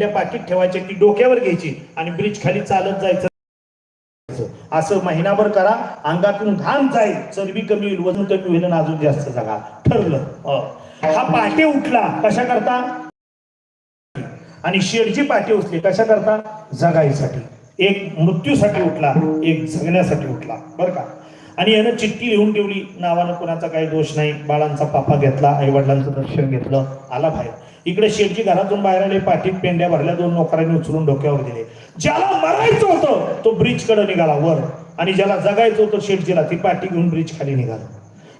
त्या पाकिट ठेवायची ती डोक्यावर घ्यायची आणि ब्रिज खाली चालत जायचं. असं महिनाभर करा. अंगातून घाम जाईल. चरबी कमी होईल वजन कमी होईल आणि अजून जास्त जगा. ठरलं. हा पाटे उठला. कशा करता? आणि शेडची पाटे उचली. कशा करता? जगाईसाठी. एक मृत्यूसाठी उठला. एक जगण्यासाठी उठला. बरं का? आणि यानं चिठ्ठी लिहून ठेवली. नावानं कोणाचा काही दोष नाही. बाळांचा पापा घेतला. आई वडिलांचं दर्शन घेतलं. आला बाहेर. इकडे शेटजी घरातून बाहेर आले पाठीत पेंड्या भरल्या दोन नोकरांनी उचलून डोक्यावर दिले. ज्याला मरायचं होतं तो ब्रिजकडे निघाला वर. आणि ज्याला जगायचं होतं शेटजीला ती पाठी घेऊन ब्रिज खाली निघाला.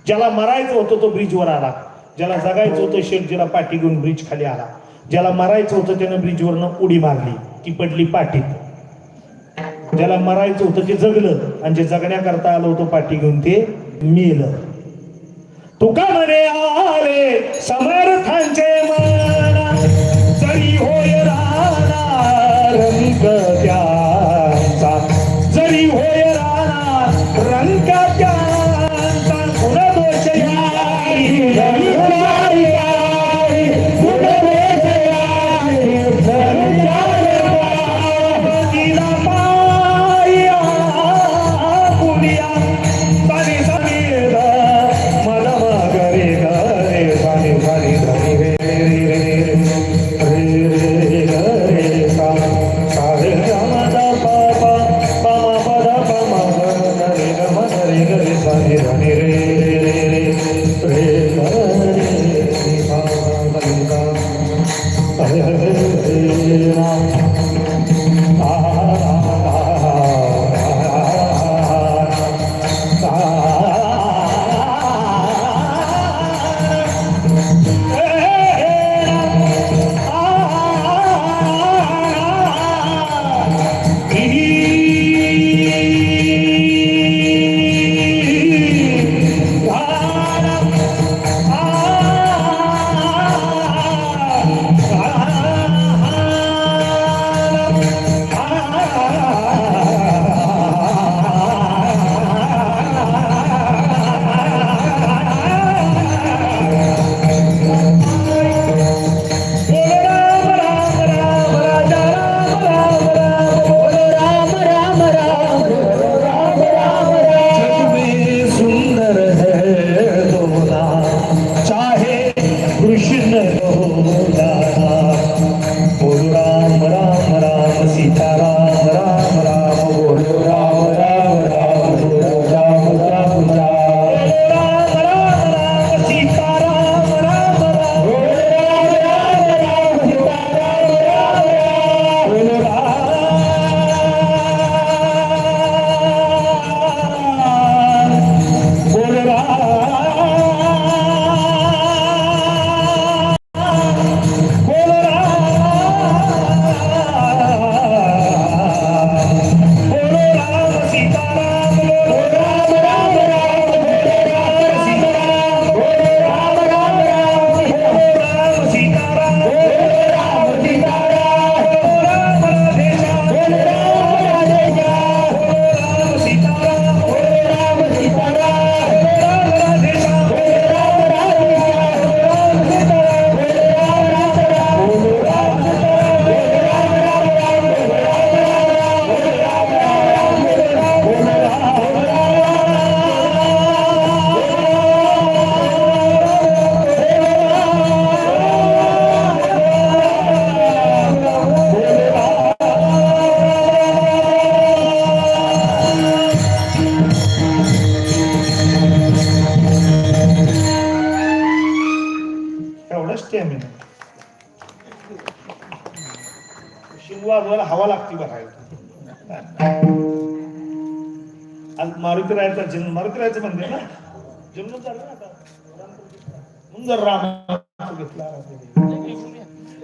ज्याला मरायचं होतं तो ब्रिजवर आला. ज्याला जगायचं होतं शेटजीला पाठी घेऊन ब्रिज खाली आला. ज्याला मरायचं होतं त्यानं ब्रिजवरनं उडी मारली. ती पडली पाठीत. ज्याला मरायचं होतं ते जगलं. आणि जे जगण्याकरता आलं होतं पाठी घेऊन ते मेलं. तुका म्हणे आले समर्थांचे मना. राहणार रंग स्टॅमिना शिंगवावर हवा लागती बघायला आज मारुती रायाचा जन्म मारुती रायचं मंदिर ना? जन्म झाला ना आता. म्हणून जर राम घेतला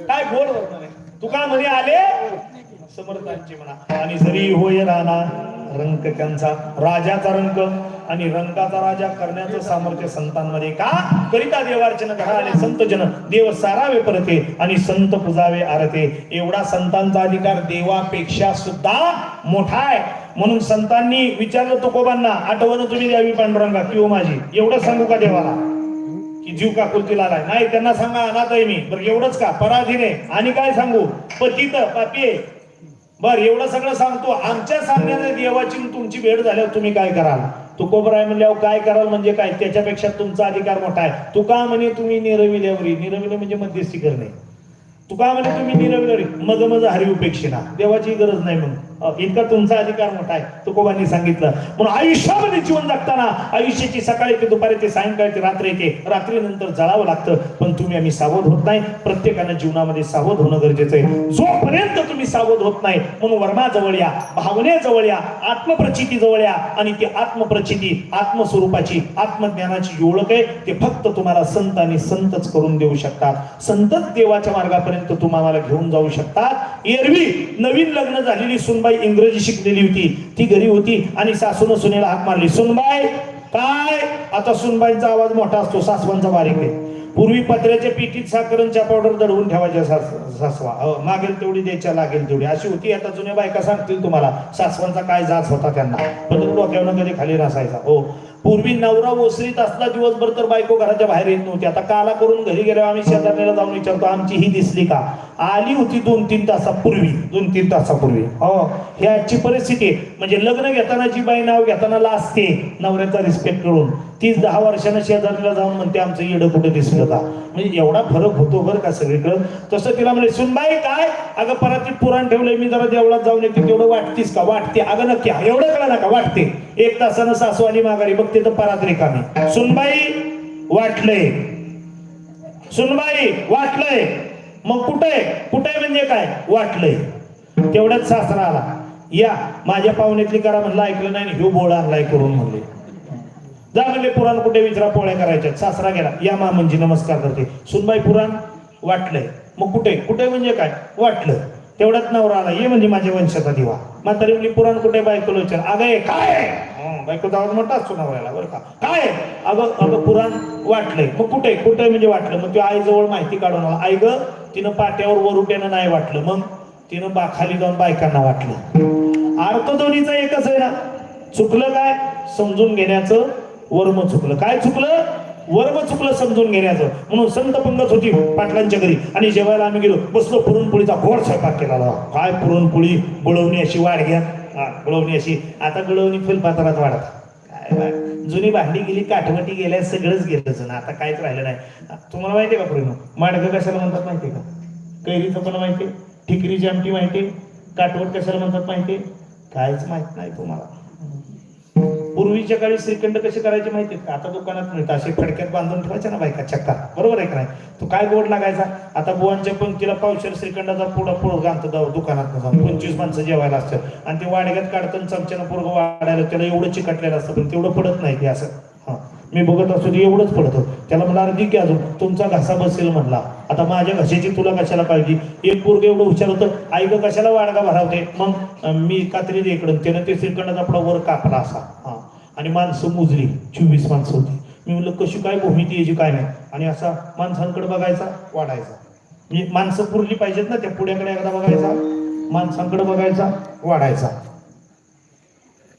काय बोल वर्णन तुका मध्ये आले? समर्थांचे म्हणा. आणि जरी होय राणा रंग त्यांचा राजाचा रंग आणि रंगाचा राजा करण्याचं सामर्थ्य संतांमध्ये का? करिता देवार्चन घडाले संतजन संत जन देव सारावे परते आणि संत पुजावे आरते. एवढा संतांचा अधिकार देवापेक्षा सुद्धा मोठा आहे. म्हणून संतांनी विचारलं तुकोबांना आठवण तुम्ही द्यावी पांडुरंगा किंवा हो माझी एवढं सांगू का देवाला? की जीव काकुलतीला आलाय? नाही त्यांना सांगा अनाथ आहे मी. बरं एवढंच का? पराधीन आहे. आणि काय सांगू? पतित पापी आहे. बर एवढं सगळं सांगतो. आमच्या सांगण्याने देवाची तुमची भेट झाल्यावर तुम्ही काय कराल? तुकोबराय म्हणल्यावर काय कराल म्हणजे काय? त्याच्यापेक्षा तुमचा अधिकार मोठा आहे. तू का म्हणे तुम्ही निरविल्यावरी निरविले म्हणजे मध्यस्थी करणे. तू का म्हणे तुम्ही निरविल्यावरी मग मज हरी उपेक्षिना देवाची गरज नाही म्हणून. इतका तुमचा अधिकार मोठा आहे. तुकोबांनी सांगितलं. म्हणून आयुष्यामध्ये जीवन जगताना आयुष्याची सकाळी ते दुपारी ते सायंकाळी ते रात्री येते रात्रीनंतर जळावं लागतं. पण तुम्ही आम्ही सावध होत नाही. प्रत्येकानं जीवनामध्ये सावध होणं गरजेचं आहे. जोपर्यंत तुम्ही सावध होत नाही म्हणून वर्माजवळ या भावनेजवळ या आत्मप्रचिती जवळ या आणि ती आत्मप्रचिती आत्मस्वरूपाची आत्मज्ञानाची ओळख आहे ते फक्त तुम्हाला संत आणि संतच करून देऊ शकतात. संतच देवाच्या मार्गापर्यंत तुम्हाला घेऊन जाऊ शकतात. एरवी नवीन लग्न झालेली सुनबाई इंग्रजी शिकलेली होती. ती घरी होती आणि सासून सुनेला हाक मारली. सुनबाई काय? आता सुनबाईंचा आवाज मोठा असतो. सासवांचा बारीक आहे. पूर्वी पत्र्याच्या पिठीत साखरांच्या पावडर दडवून ठेवायच्या सास- सासवा. मागेल तेवढी द्यायच्या लागेल तेवढी. अशी होती. आता जुन्या बायका सांगतील तुम्हाला सासवांचा काय जाच होता त्यांना. पण डोक्यावर कधी खाली नसायचा. हो. पूर्वी नवरा ओसरीत असला दिवसभर तर बायको घराच्या बाहेर येत नव्हती. आता काला करून घरी गेल्यावर आम्ही शेजारण्याला जाऊन विचारतो आमची ही दिसली का? आली होती दोन तीन तासापूर्वी दोन तीन तासापूर्वी. हो ही आजची परिस्थिती आहे. म्हणजे लग्न घेताना जी बाई नाव घेताना लाजते नवऱ्याचा रिस्पेक्ट करून तीच दहा वर्षानं शेजारीला जाऊन म्हणते आमचं येडं कुठे दिसलं का? म्हणजे एवढा फरक होतो बरं का सगळीकडं. तसं तिला म्हणजे सुनबाई काय? अगं परत पुराण ठेवलंय मी जरा देवळात जाऊन येते तेवढं वाटतीस का? वाटते. अगं नक्की एवढं कळलं नका वाटते. एक तासानं सासू आणि माघारी बघते तर परात रिकामी सुनबाई वाटलंय. सुनबाई वाटलंय. मग कुठे कुठे म्हणजे काय? वाटलंय. तेवढ्याच सासरा आला. या माझ्या पाहुण्यातली करा म्हणलं ऐकलं नाही ह्यो बोळ आणलाय करून म्हणले. जा म्हणले पुराण कुठे विचारा पोळ्या करायच्या सासरा गेला. या मा म्हणजे नमस्कार करते. सुनबाई पुराण वाटलंय. मग कुठे? कुठे म्हणजे काय? वाटलं. तेवढ्यात नवरा आला. ये म्हणजे माझ्या वंशाचा दिवा. म्हातारी म्हणली पुराण कुठे बायकोला विचार. अगं काय आहे? दावा बायकोचा मोठा असतो नवऱ्याला बरं का? काय अगं अगं पुराण वाटलंय. मग कुठे? कुठे म्हणजे वाटलं? मग ते आईजवळ माहिती काढून आला. आई ग तिनं पाट्यावर वरुट्यानं नाही वाटलं. मग? तिनं बा खाली जाऊन बायकांना वाटलं. अर्थ दोन्हीचा एकच आहे ना. चुकलं काय? समजून घेण्याचं वर्म चुकलं. काय चुकलं? वर्म चुकलं समजून घेण्याचं. म्हणून संत पंगत होती पाटलांच्या घरी. आणि जेवायला आम्ही गेलो. बसलो पुरणपोळीचा गोड स्वयंपाक केला काय पुरणपोळी? गुळवणी अशी वाढ घ्या. गुळवणी अशी. आता गुळवणी फुलपात्रात वाढत. काय जुनी भांडी गेली काठवटी गेल्या सगळंच गेलं आता काहीच राहिलं नाही. तुम्हाला माहितीये का पूर्ण माडगं कशाला म्हणतात माहितीये का? कैरीचं पण माहितीये ठिकरीची आमटी माहिती काठवट कशाला म्हणतात माहिती काहीच माहीत नाही तुम्हाला. पूर्वीच्या काळी श्रीखंड कसे करायचे माहिती का? आता दुकानात मिळतं. असे फडक्यात बांधून ठेवायचे ना बायका चक्का. बरोबर आहे का नाही? तो काय गोड लागायचा? आता बुवांच्या पंक्तीला पावशेर श्रीखंडाचा पुढं पुढं घालतो जाऊ दुकानात जाऊन. पंचवीस माणसं जेवायला असतात. आणि ते वाडग्यात काढतं चमच्यानं पोरग वाढायला त्याला एवढं चिकटलेलं असतं पण तेवढं पडत नाही ते असं. मी बघत असतो ते एवढंच पडतं त्याला मला अर्धी की अजून. तुमचा घासा बसेल म्हणला. आता माझ्या घशाची तुला कशाला पाहिजे एक पोरग एवढं हुशार होतं आई ग कशाला वाडगा भरावते? मग मी कात्री दे त्यानं ते श्रीखंडाचा आपला वर कापला असा. हा. आणि माणसं मोजली. चोवीस माणसं होती. मी म्हणलं कशी काय भूमिती याची काय नाही? आणि असा माणसांकडे बघायचा वाढायचा. म्हणजे माणसं पुरली पाहिजेत ना त्या पुढ्याकडे एकदा बघायचा. माणसांकडे बघायचा वाढायचा.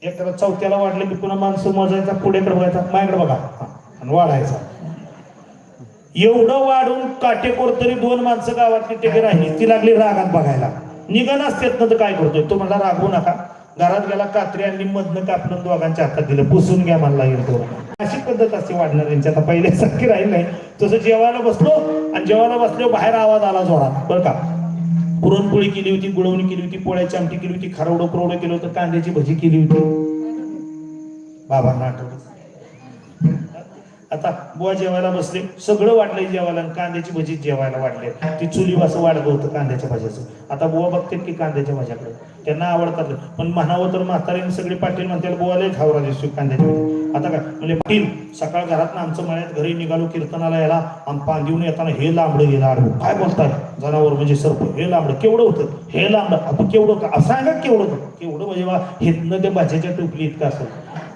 एखादा चौथ्याला वाढलं की पुन्हा माणसं मोजायचा पुढे बघायचा माझ्याकडे बघा. आणि वाढायचा. एवढं वाढून काटेकोर तरी दोन माणसं गावातली टेके राहिली ती लागली रागात बघायला. निघा नसतेत ना तर काय करतोय? तो म्हणला रागवू नका. घरात गेला कात्री आणि मधनं कापलं दोघांच्या हातात दिलं. पुसून घ्या म्हणला तो अशी पद्धत असते वाढणाऱ्यांची आता पहिल्यासारखी राहील नाही. तसं जेवायला बसलो आणि जेवायला बसलो बाहेर आवाज आला जोरात. बरं का? पुरणपोळी केली होती गुळवणी केली होती पोळ्याची आमटी केली होती खारवडं पुरवडं केलं होतं कांद्याची भजी केली होती. बाबांना आठवलं आता बुवा जेवायला बसले सगळं वाढलंय जेवायला आणि कांद्याची भजी जेवायला वाटले ती चुली असं वाढलं होतं कांद्याच्या भाज्याचं. आता बुवा बघतात की कांद्याच्या भाज्याकडे. त्यांना आवडतात. पण म्हणावं तर म्हातारीने सगळे पाटील म्हणतात बुवाला खावरा दिसतो कांद्याच्या भाजी आता काय? म्हणजे पाटील सकाळ घरात आमचं मळ्यात घरी निघालो कीर्तनाला याला आणि पांदिवून येताना हे लांबडं गेलं. आडवं काय बोलताय? जनावर म्हणजे सर्प हे लांबडं. केवढं होतं? हे लांबडं. आपण केवढं होतं? असं सांगा केवढं केवढं म्हणजे बा हेतनं ते भाज्याच्या टोपली इतकं असं.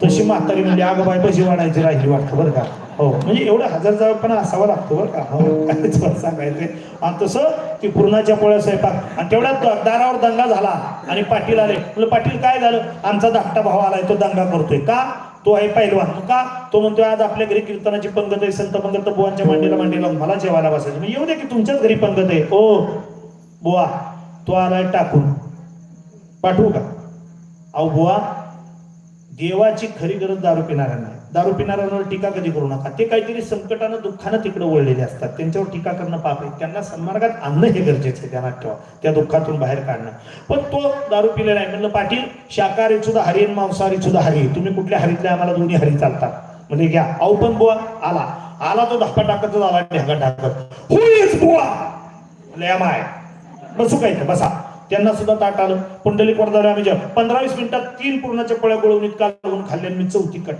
तशी म्हातारी म्हणजे अगं बाय भजी वाढायची राहिली वाटतं बरं का? हो. म्हणजे एवढं हजार जवळपणा असावा लागतो बरं का? हो. काय सांगायचंय? आणि तसं की पूर्णाच्या पोळ्या स्वयंपाक. आणि तेवढ्यात दारावर दंगा झाला. आणि पाटील आले. म्हणजे पाटील काय झालं? आमचा धाकटा भाव आलाय. तो दंगा करतोय. का? तो आहे पैलवान. का? तो म्हणतोय आज आपल्या घरी कीर्तनाची पंगत आहे संत पंगत तर बुवांच्या मांडीला मांडीला लावून मला जेवायला बसायचं. मग येऊ दे की तुमच्याच घरी पंगत आहे. ओ बुवा तो आलाय टाकून. पाठवू का? अहो बुवा देवाची खरी गरज दारू पिणाऱ्यांना. दारू पिणाऱ्यांवर टीका कधी करू नका. ते काहीतरी संकटानं दुःखानं तिकडे वळलेले असतात. त्यांच्यावर टीका करणं पाप आहे. त्यांना सन्मार्गात आणणं हे गरजेचं आहे. त्यांना ठेवा. त्या दुःखातून बाहेर काढणं. पण तो दारू पिलेला आहे. म्हणलं पाटील शाकाहारी सुद्धा हरी आणि मांसाहारी सुद्धा हरी तुम्ही कुठल्या हरीतले? आम्हाला दोन्ही हरी चालतात. म्हणजे घ्या. अहो पण बुवा आला. आला तो धक्का टाकतच आला ढाका टाकत. हु इज बुवा? म्हणलं आहे बसू काय बसा. त्यांना सुद्धा ताट आलं. पुंडली वरदारे आम्ही पंधरा वीस मिनिटात तीन पूर्णाच्या पोळ्या गोळवणीत कालवून खाल्ल्या मी चौथी का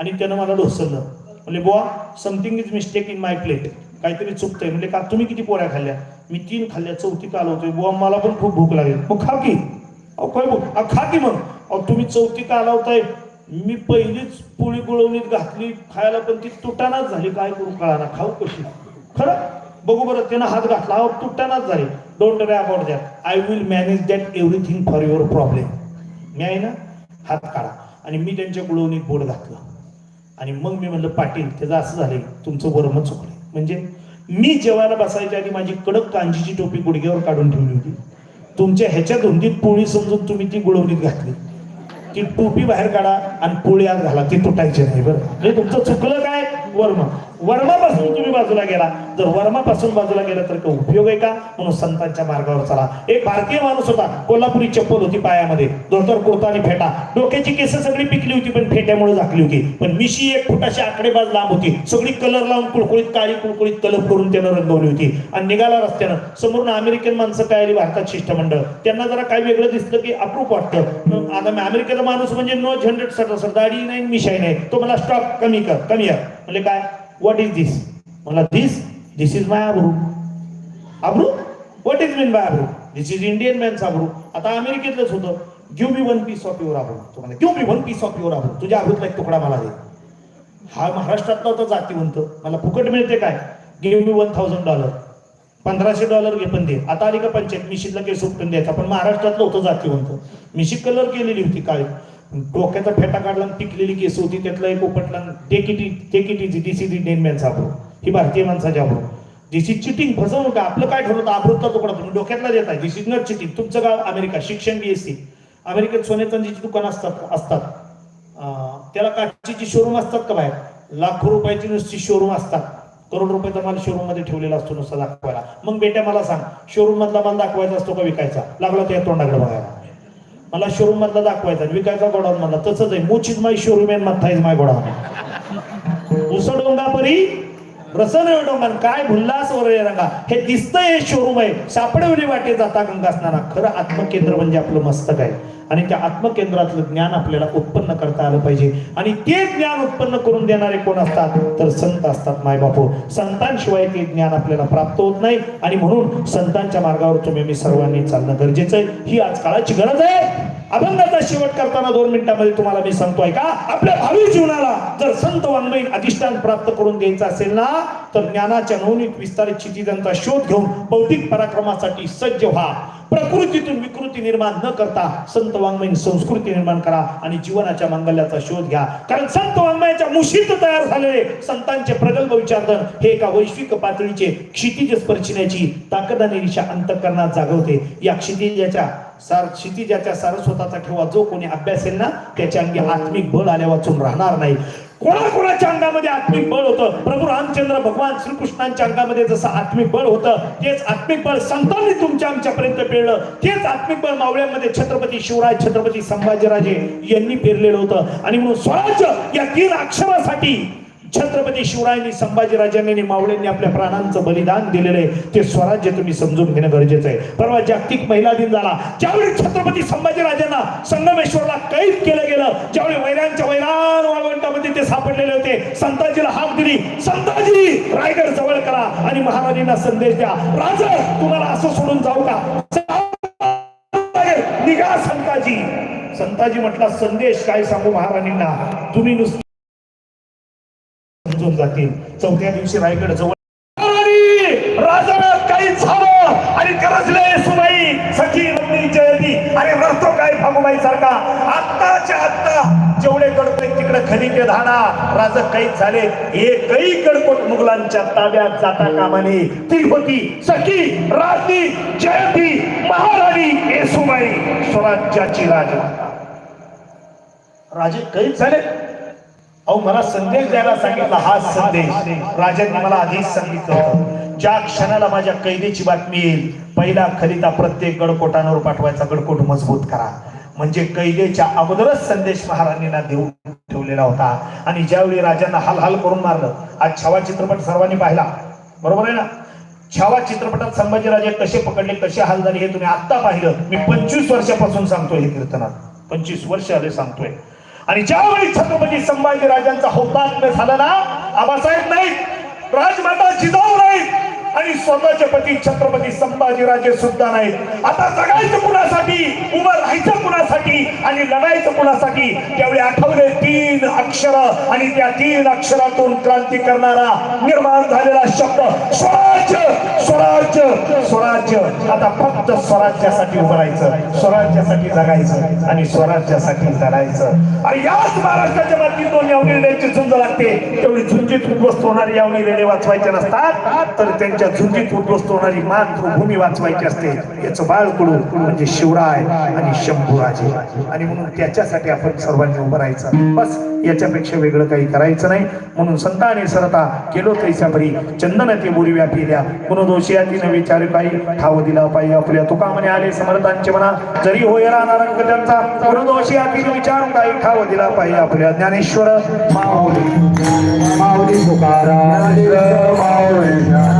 आणि त्यानं मला ढोसरलं म्हणजे बुवा something is mistake in my plate काहीतरी चुकतंय. म्हणजे का तुम्ही किती पोळ्या खाल्ल्या? मी तीन खाल्ल्या चौथी काल होतोय बुवा मला पण खूप भूक लागेल. मग खा की. अहो काय भूक? अहो, खा की मग. अहो तुम्ही चौथी का होताय मी पहिलीच पोळी गुळवणीत घातली खायला पण ती तुटानाच झाली. काय करू कळाना खाऊ कशी? खरं? बघू बरं. त्यानं हात घातला. अहो तुटानाच झाली. Don't way about that I will manage that everything for your problem मी आहे ना? हात काढा. आणि मी त्यांच्या गुळवणीत बोट घातलं. आणि मग मी म्हणलं पाटील त्याचं असं झालं तुमचं वर्म चुकलं म्हणजे मी जेवायला बसायच्या आधी माझी कडक कांजीची टोपी गुडघ्यावर काढून ठेवली होती. तुमच्या ह्याच्या धुंदीत पोळी समजून तुम्ही ती गुळवणीत घातली. ती टोपी बाहेर काढा आणि पोळी आत घाला ती तुटायची नाही बरं. म्हणजे तुमचं चुकलं काय? वर्म. वर्मापासून तुम्ही बाजूला गेला. जर वर्मापासून बाजूला गेला तर काही उपयोग आहे का? म्हणून संतांच्या मार्गावर चला. एक भारतीय माणूस होता कोल्हापुरी चप्पल होती पायामध्ये. धोतर कुर्ता आणि फेटा. डोक्याची केस सगळी पिकली होती पण फेट्यामुळे झाकली होती. पण मिशी एक फुटाशी आकडेबाज लांब होती. सगळी कलर लावून कुळकुळीत काळी कुळकुळीत कलर करून त्यानं रंगवली होती. आणि निघाला रस्त्यानं. समोरून अमेरिकन माणसं काय आली भारतात शिष्टमंडळ. त्यांना जरा काही वेगळं दिसलं की अप्रूप वाटतं. आता मी अमेरिकेचा माणूस म्हणजे नो झंडट सर दाढी नाही मिशाई नाही. तो मला स्टॉक कमी कर कमी कर. म्हणजे काय? व्हॉट इज दिस मला this this is my eyebrow eyebrow what is mean by eyebrow this is Indian man's अब्रू आता अमेरिकेतलंच होतं. Give me one piece of your अब्रू तुम्हाला give me one piece of your अब्रू तुझ्या अब्रूतला एक तुकडा मला दे. हा महाराष्ट्रातला होता जातीवंत. मला फुकट मिळते काय? Give me one thousand dollar पंधराशे डॉलर घे पण दे. आता आली का पंचायत? मिशीतला केस उपटून द्यायचा. पण महाराष्ट्रातलं होतं जातीवंत. मिशी कलर केलेली होती काळी. डोक्याचा फेटा काढला आणि टिकलेली केस होती त्यातला एक उपटला take it take it this is Indian man साबरू ही भारतीय माणसाची आबरू दिस इज चिटिंग फसवणूक आपलं काय ठरवतं अमृतचा तुकडा तुम्ही डोक्यातला देताय. This is not cheating. तुमचं गाव अमेरिका शिक्षण बीएससी अमेरिकेत सोने दुकान असतात असतात. त्याला काचीची शोरूम असतात का बाहेर? लाखो रुपयाची नुसती शोरूम असतात. करोड रुपयाचा माल शोरूममध्ये ठेवलेला असतो नुसता दाखवायला. मग बेट्या मला सांग शोरूम मधला माल दाखवायचा असतो का विकायचा? लागला त्या तोंडाकडे बघायला. मला शोरूम मधला दाखवायचा विकायचा गोडाऊन मधला. तसंच आहे. मुचीज माय शोरूम आहे मथ्था इज माय गोडाऊन उसडोंगा परी रसन डोंगान काय भुल्लास वर रंगा. हे दिसतंय हे शोरूम आहे. सापडवली वाटे जाता गंगा असणारा खरं आत्मकेंद्र म्हणजे आपलं मस्तक आहे. आणि त्या आत्मकेंद्रातलं ज्ञान आपल्याला उत्पन्न करता आलं पाहिजे. आणि ते ज्ञान उत्पन्न करून देणारे कोण असतात? तर संत असतात मायबापू. संतांशिवाय ते ज्ञान आपल्याला प्राप्त होत नाही. आणि म्हणून संतांच्या मार्गावर तुम्ही मी सर्वांनी चालणं गरजेचं आहे. ही आज काळाची गरज आहे. अभंगाचा शेवट करताना दोन मिनिटांमध्ये तुम्हाला मी सांगतोय का? आपल्या भावी जीवनाला जर संत वाङ्मयीन अधिष्ठान प्राप्त करून द्यायचं असेल ना तर ज्ञानाच्या नवनीत विस्तारित क्षितिजांचा शोध घेऊन भौतिक पराक्रमासाठी सज्ज व्हा. प्रकृतीतून विकृती निर्माण न करता संत वाङ्मयीन संस्कृती निर्माण करा आणि जीवनाच्या मंगल्याचा शोध घ्या. कारण संत वाङ्मयाच्या मुशीत तयार झालेले संतांचे प्रगल्भ विचारधन हे एका वैश्विक पातळीचे क्षितिज स्पर्शिण्याची ताकद आणि दिशा अंतकरणात जागवते. या क्षितिजाच्या सार क्षितिजाच्या सारस्वताचा ठेवा. जो कोणी अभ्यासेल ना त्याच्या अंगी आत्मिक बळ आल्या वाचून राहणार नाही. कोणाकोणाच्या अंगामध्ये आत्मिक बळ होतं? प्रभू रामचंद्र भगवान श्रीकृष्णांच्या अंगामध्ये जसं आत्मिक बळ होतं तेच आत्मिक बळ संतांनी तुमच्या आमच्यापर्यंत पेरलं. तेच आत्मिक बळ मावळ्यामध्ये छत्रपती शिवराय छत्रपती संभाजीराजे यांनी पेरलेलं होतं. आणि म्हणून स्वराज्य या तीन अक्षरासाठी छत्रपती शिवरायांनी संभाजीराजांनी राजांनी मावळ्यांनी आपल्या प्राणांचं बलिदान दिलेलं आहे. ते स्वराज्य तुम्ही समजून घेणं गरजेचं आहे. परवा जागतिक महिला दिन झाला. ज्यावेळी छत्रपती संभाजीराजांना संगमेश्वरला कैद केलं गेलं ज्यावेळी वैरांच्या वैरान वाळवंटामध्ये ते सापडलेले होते संताजीला हाक दिली. संताजी रायगड जवळ करा आणि महाराजांना संदेश द्या. राज तुम्हाला असं सोडून जाऊ का? निघा संताजी. संताजी म्हटला संदेश काय सांगू महाराणींना? तुम्ही नुसतं जातील. चौथ्या दिवशी रायगड जवळ राजा काही झालं आणि गरजले सुनाई सखी रमणी जयती. आणि रस्तो काय फागुबाई सारखा? आत्ताच्या आत्ता जेवढे गडपे तिकडे खनिके धाडा. राज कैद झाले एकही गडकोट मुघलांच्या ताब्यात जाता कामाने ती होती सखी राजनी जयंती महाराणी येसुबाई स्वराज्याची राजमाता. राजे कैद झाले अहो मला संदेश द्यायला सांगितला हा संदेश. राजांनी मला आधीच सांगितलं होतं. ज्या क्षणाला माझ्या कैदेची बातमी येईल पहिला खलिता प्रत्येक गडकोटांवर पाठवायचा. गडकोट मजबूत करा. म्हणजे कैदेच्या अगोदरच संदेश महाराणींना देऊन ठेवलेला होता. आणि ज्यावेळी राजांना हाल हाल करून मारलं आज छावा चित्रपट सर्वांनी पाहिला. बरोबर आहे ना? छावा चित्रपटात संभाजीराजे कसे पकडले कसे हाल झाले हे तुम्ही आत्ता पाहिलं. मी पंचवीस वर्षापासून सांगतोय हे कीर्तनात. पंचवीस वर्ष आले सांगतोय. आणि ज्यावेळी छत्रपती संभाजी राजांचा हुतात्म्य झाला ना आबासाहेब नाही राजमाता जिजाऊ नाही आणि स्वतःचे पती छत्रपती संभाजीराजे सुद्धा नाहीत. आता जगायचं कुणासाठी? उभं राहायचं कुणासाठी? आणि लढायचं कुणासाठी? त्यावेळी आठवले तीन अक्षर आणि त्या तीन अक्षरातून क्रांती करणारा निर्माण झालेला शब्द स्वराज्य स्वराज्य स्वराज्य. आता फक्त स्वराज्यासाठी उभं राहायचं स्वराज्यासाठी जगायचं आणि स्वराज्यासाठी लढायचं. आणि याच महाराष्ट्राच्या मातीत दोन यावनी झुंज लागते. तेवढी झुंजीत उद्ध्वस्त होणारी यावणी रेडे वाचवायचे नसतात. तर त्यांच्या झुंजीत उद्ध्वस्त होणारी मातृभूमी वाचवायची असते याचं बाळकुळू म्हणजे शिवराय आणि शंभूराजे. आणि म्हणून त्याच्यासाठी आपण सर्वांनी उभं राहायचं. बस याच्यापेक्षा वेगळं काही करायचं नाही. म्हणून संताने सरता केलो तैसा परी. चंदन ते बोरी व्यापिल्या कुण दोषी ती विचार काही. ठाव दिला पाहिजे आपल्या तुका म्हणे आले समर्थांचे म्हणा जरी होय राहणार अंक त्यांचा. कुण दोषी ती विचार काही. ठाव दिला पाहिजे आपल्या ज्ञानेश्वर. माऊली. माऊली तुकारा माऊली.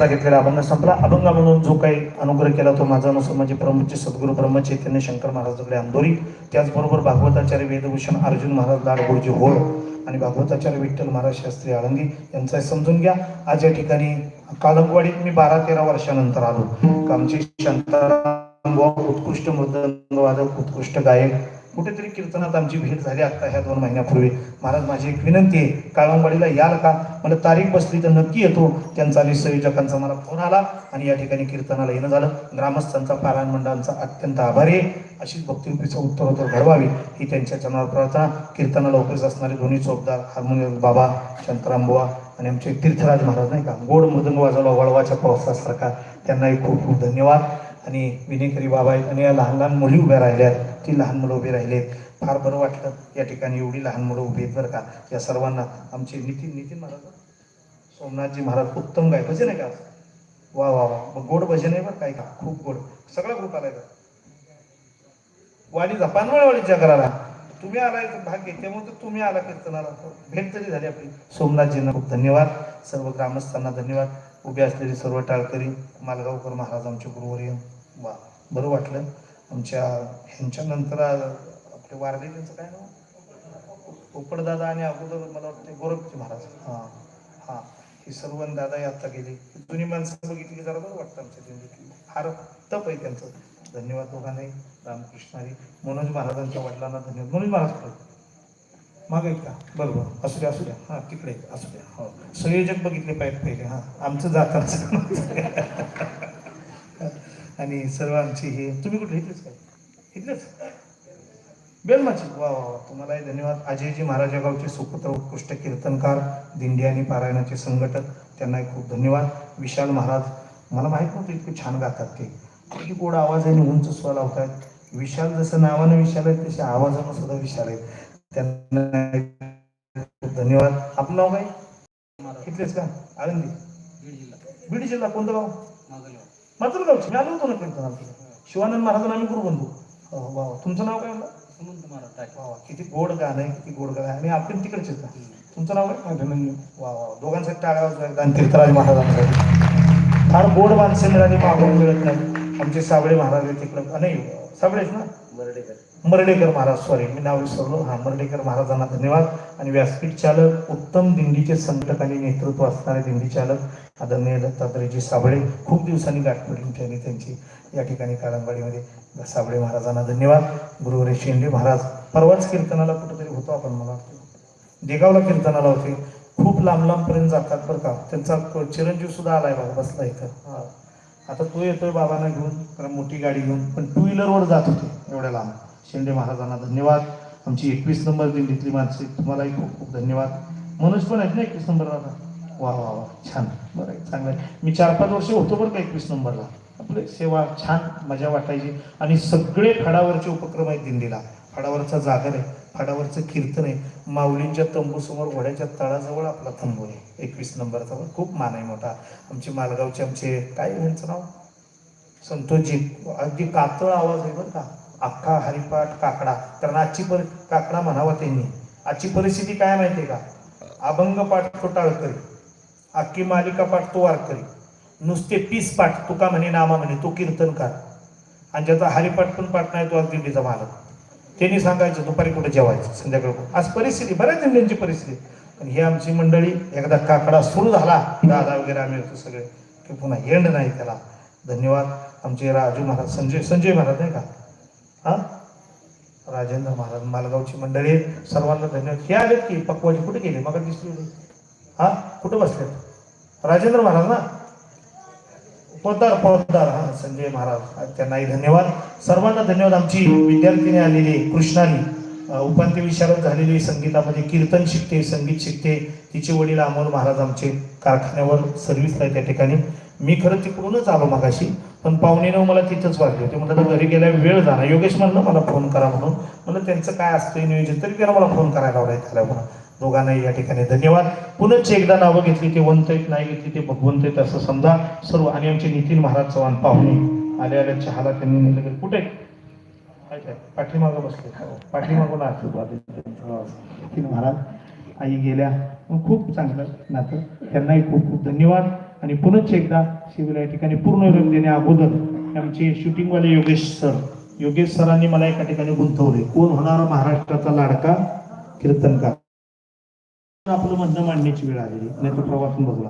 कीर्तन घेतलेला अभंग संपला. अभंग म्हणून जो काही अनुग्रह केला तो माझा नसून म्हणजे प्रमुखचे सद्गुरू ब्रह्मचैतन्य शंकर महाराजांकडे अंदोरी त्याचबरोबर भागवताचार्य वेदभूषण अर्जुन महाराज दाडगोडजी होळ आणि भागवताचार्य विठ्ठल महाराज शास्त्री आळंदी यांचा समजून घ्या. आज या ठिकाणी कालंगवाडीत मी बारा तेरा वर्षानंतर आलो. आमचे शांताराम उत्कृष्ट मृदंग वादक उत्कृष्ट गायक कुठेतरी कीर्तनात आमची भेट झाली आता ह्या दोन महिन्यापूर्वी. महाराज माझी एक विनंती आहे काळंबाडीला याल का? मला तारीख बसली तर नक्की येतो. त्यांचा आणि संयोजकांचा मला फोन आला आणि या ठिकाणी कीर्तनाला येणं झालं. ग्रामस्थांचा पारायण मंडळांचा अत्यंत आभारी आहे. अशीच भक्तिरूपीचं उत्तरोत्तर घडवावी ही त्यांच्या चरणावर प्रार्थना. कीर्तनाला उपयोग असणारे दोन्ही चोपदार हार्मोनियम बाबा शंकरांबुवा बुवा आणि आमचे तीर्थराज महाराज नाही का? गोड मृदंग वाजवला वळवाच्या पावसासारखा. त्यांनाही खूप खूप धन्यवाद. आणि विनेकरी बाबा आहेत आणि या लहान लहान मुली उभ्या राहिल्या आहेत. ती लहान मुलं उभी राहिलेत. फार बरं वाटलं या ठिकाणी एवढी लहान मुलं उभी आहेत बरं का. या सर्वांना आमचे नितीन नितीन महाराज सोमनाथजी महाराज उत्तम गाय भजन आहे का? वा वा वा. मग गोड भजन आहे बरं काय का खूप गोड. सगळा ग्रुप आलाय का वाडीचा पानवळवाडीच्या घराला. तुम्ही आलाय तर भाग घे. त्यामुळे तर तुम्ही आला कीर्तनाला. भेट तरी झाली आपली. सोमनाथजींना खूप धन्यवाद. सर्व ग्रामस्थांना धन्यवाद. उभे असलेले सर्व टाळकरी मालगावकर महाराज आमचे गुरुवर्य वा बरं वाटलं. आमच्या ह्यांच्यानंतर आपले वारले त्यांचं काय नाव? उपडदादा आणि अगोदर मला वाटतं गोरखजी महाराज. हां हां. ही सर्व दादा आता गेली. जुनी माणसं बघितली जरा बरं वाटतं आमच्या दिंडीतली. फार तप आहे त्यांचं. धन्यवाद दोघांनाही. रामकृष्णारी मनोज महाराजांच्या वडिलांना धन्यवाद. मनोज महाराज पुढे. मागे का? बरोबर असू द्या असू द्या. हां तिकडे. असू द्या. हो. संयोजक बघितले पाहिजे पहिले. हां. आमचं जातात आणि सर्व आमची हे. तुम्ही कुठे इथलेच काय? इथलेच? बेलमाची. वा वा वा. तुम्हालाही धन्यवाद. अजयजी महाराजा गावचे सुपुत्र उत्कृष्ट कीर्तनकार दिंडी आणि पारायणाचे संघटक त्यांनाही खूप धन्यवाद. विशाल महाराज मला माहीत नव्हतं इतके छान गातात ते. किती गोड आवाज आहे आणि उंच स्वर लावतात विशाल जसं नावानं विशाल आहेत तसे आवाजानं सुद्धा विशाल आहेत. त्यांना खूप धन्यवाद. आपलं नाव काय? इथलेच का? आळंदी. बीड जिल्हा. कोणतं गाव? मात्र गावचे मी आलो होतो ना कीर्तनाला शिवानंद महाराजांना आम्ही गुरु वा वा. तुमचं नाव काय म्हणलं वा वा किती गोड गाणं आहे किती गोड गाणं आहे. आणि आपण तिकडचेच का तुमचं नाव काय? अभिमन्यू. वा वा दोघांसाठी टाळ्या वाजवा आणि तीर्थराज महाराजांसाठी. फार गोड माणसं मिळाली मागून मिळत नाही. आमचे साबळे महाराज आहेत तिकडं. नाही साबळेच ना? मर्डेकर महाराज सॉरी मी नाव विसरलो. हा मर्डेकर महाराजांना धन्यवाद. आणि व्यासपीठ चालक उत्तम दिंडीचे संघटक आणि नेतृत्व असणारे दिंडी चालक आदरणीय दत्तात्रयजी साबळे खूप दिवसांनी गाठ पडली त्यांनी त्यांची या ठिकाणी काळंबाडीमध्ये साबळे महाराजांना धन्यवाद. गुरुवरे शेंडे महाराज परवाच कीर्तनाला कुठेतरी होतो आपण मला वाटतं. देगावला कीर्तनाला होते. खूप लांब लांबपर्यंत जातात बरं का. त्यांचा चिरंजीव सुद्धा आलाय बघा बसला इथं. हां. आता तो येतोय बाबांना घेऊन मोठी गाडी घेऊन पण टू व्हीलरवर जात होते एवढ्या लांब. शिंदे महाराजांना धन्यवाद. आमची एकवीस नंबर दिंडीतली माणसे. तुम्हालाही खूप खूप धन्यवाद. मनोज पण आहेत ना एकवीस नंबरला वा वा वा छान. बरं आहे चांगलं आहे. मी चार पाच वर्ष होतो बरं का एकवीस नंबरला. आपले सेवा छान मजा वाटायची. आणि सगळे फडावरचे उपक्रम आहेत दिंडीला. फडावरचा जागर आहे. फडावरचं कीर्तन आहे. माऊलींच्या तंबूसमोर घोड्याच्या तळाजवळ आपला तंबू आहे. एकवीस नंबरचा खूप मान आहे मोठा. आमचे मालगावचे आमचे काय यांचं नाव? संतोषजी. अगदी कातळ आवाज आहे बरं का? अख्खा हरिपाठ काकडा. कारण आजची परि काकडा म्हणावा त्यांनी. आजची परिस्थिती काय माहिती आहे का? अभंग पाठ तो टाळकरी अख्खी मालिका पाठ तो वारकरी नुसते पीस पाठ तुका म्हणे नामा म्हणे तो कीर्तनकार आणि ज्याचा हरिपाठ पण पाठ नाही तो आज दिंडीचा मालक. त्यांनी सांगायचं दुपारी कुठे जेवायचं? संध्याकाळ आज परिस्थिती बऱ्याच दिंड्यांची परिस्थिती. पण ही आमची मंडळी एकदा काकडा सुरू झाला दादा वगैरे आम्ही होतो सगळे की पुन्हा एंड नाही त्याला. धन्यवाद. आमचे राजू महाराज संजय संजय महाराज नाही का? हा? राजेंद्र महाराज मालगावची मंडळी सर्वांना धन्यवाद. हे आलेत की पक्वाजी? कुठे गेले? मग दिसली होती. हा? कुठं बसलेत? राजेंद्र महाराज ना? पोद्दार पोद्दार हा संजय महाराज. त्यांनाही धन्यवाद. सर्वांना धन्यवाद. आमची विद्यार्थिनी आलेली कृष्णाली उपांत्य विशारद झालेली संगीतामध्ये. कीर्तन शिकते संगीत शिकते. तिचे वडील अमोल महाराज आमचे कारखान्यावर सर्व्हिसला आहे त्या ठिकाणी. मी खरं तिकडूनच आलो मगाशी. पण पाहुणेनं मला तिथंच वाटले होते. म्हणलं तर घरी गेल्या वेळ झाला. योगेश म्हणलं मला फोन करा म्हणून. म्हणलं त्यांचं काय असतं नियोजन? तरी त्याला मला फोन करायला आवडायचं त्याला म्हणून. दोघांनाही या ठिकाणी धन्यवाद. पुनश्च एकदा नावं घेतली ते वंत आहेत नाही घेतली ते भगवंत आहेत असं समजा. सर्व आणि आमचे नितीन महाराज चव्हाण पाहुणे. आले आले चहाला त्यांनी म्हटलं की कुठे? पाठीमागं बसले. हो, पाठीमागून आशीर्वाद नितीन महाराज. आई गेल्या. खूप चांगलं नातं. त्यांनाही खूप खूप धन्यवाद. आणि पुनश्च एकदा शिबिरा या ठिकाणी पूर्ण विरोध देण्या अगोदर आमचे शूटिंगवाले योगेश सर योगेश सरांनी मला एका ठिकाणी गुंतवले. कोण होणार? महाराष्ट्राचा लाडका कीर्तनकार. आपलं म्हणणं मांडण्याची वेळ आलेली नाही तो प्रवास बघला